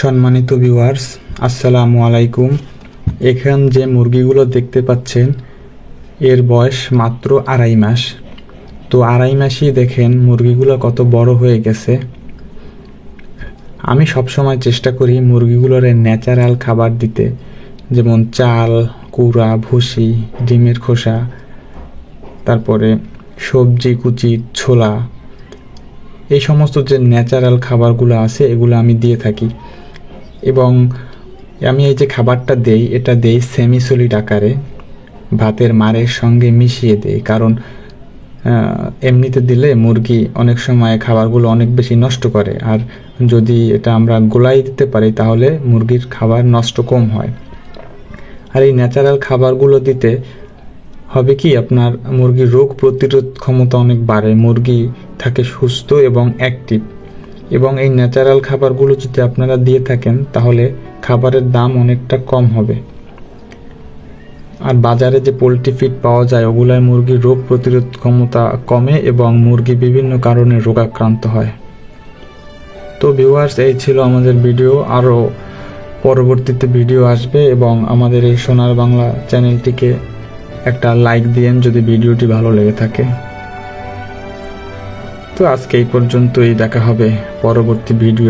সম্মানিত ভিউয়ার্স আসসালামু আলাইকুম। এখান যে মুরগিগুলো দেখতে পাচ্ছেন, এর বয়স মাত্র আড়াই মাস। তো আড়াই মাসই দেখেন মুরগিগুলো কত বড় হয়ে গেছে। আমি সবসময় চেষ্টা করি মুরগিগুলোর ন্যাচারাল খাবার দিতে, যেমন চাল, কুড়া, ভুসি, ডিমের খোসা, তারপরে সবজি, কুচি, ছোলা। এই সমস্ত যে ন্যাচারাল খাবারগুলো আছে, এগুলো আমি দিয়ে থাকি। এবং আমি এই যে খাবারটা দেই, এটা দেই সেমি সলিড আকারে, ভাতের মারের সঙ্গে মিশিয়ে দেই। কারণ এমনিতে দিলে মুরগি অনেক সময় খাবারগুলো অনেক বেশি নষ্ট করে। আর যদি এটা আমরা গোলাই দিতে পারি, তাহলে মুরগির খাবার নষ্ট কম হয়। আর এই ন্যাচারাল খাবারগুলো দিতে হবে কি, আপনার মুরগির রোগ প্রতিরোধ ক্ষমতা অনেক বাড়ে। মুরগি থাকে সুস্থ এবং অ্যাক্টিভ। এবং এই ন্যাচারাল খাবারগুলো যদি আপনারা দিয়ে থাকেন, তাহলে খাবারের দাম অনেকটা কম হবে। আর বাজারে যে পোলট্রি ফিড পাওয়া যায়, ওগুলায় মুরগির রোগ প্রতিরোধ ক্ষমতা কমে এবং মুরগি বিভিন্ন কারণে রোগাক্রান্ত হয়। তো ভিউয়ার্স এই ছিল আমাদের ভিডিও আরও পরবর্তীতে ভিডিও আসবে এবং আমাদের এই সোনার বাংলা চ্যানেলটিকে একটা লাইক দিয়েন যদি ভিডিওটি ভালো লেগে থাকে। তো আজকে এই পর্যন্তই দেখা হবে পরবর্তী ভিডিও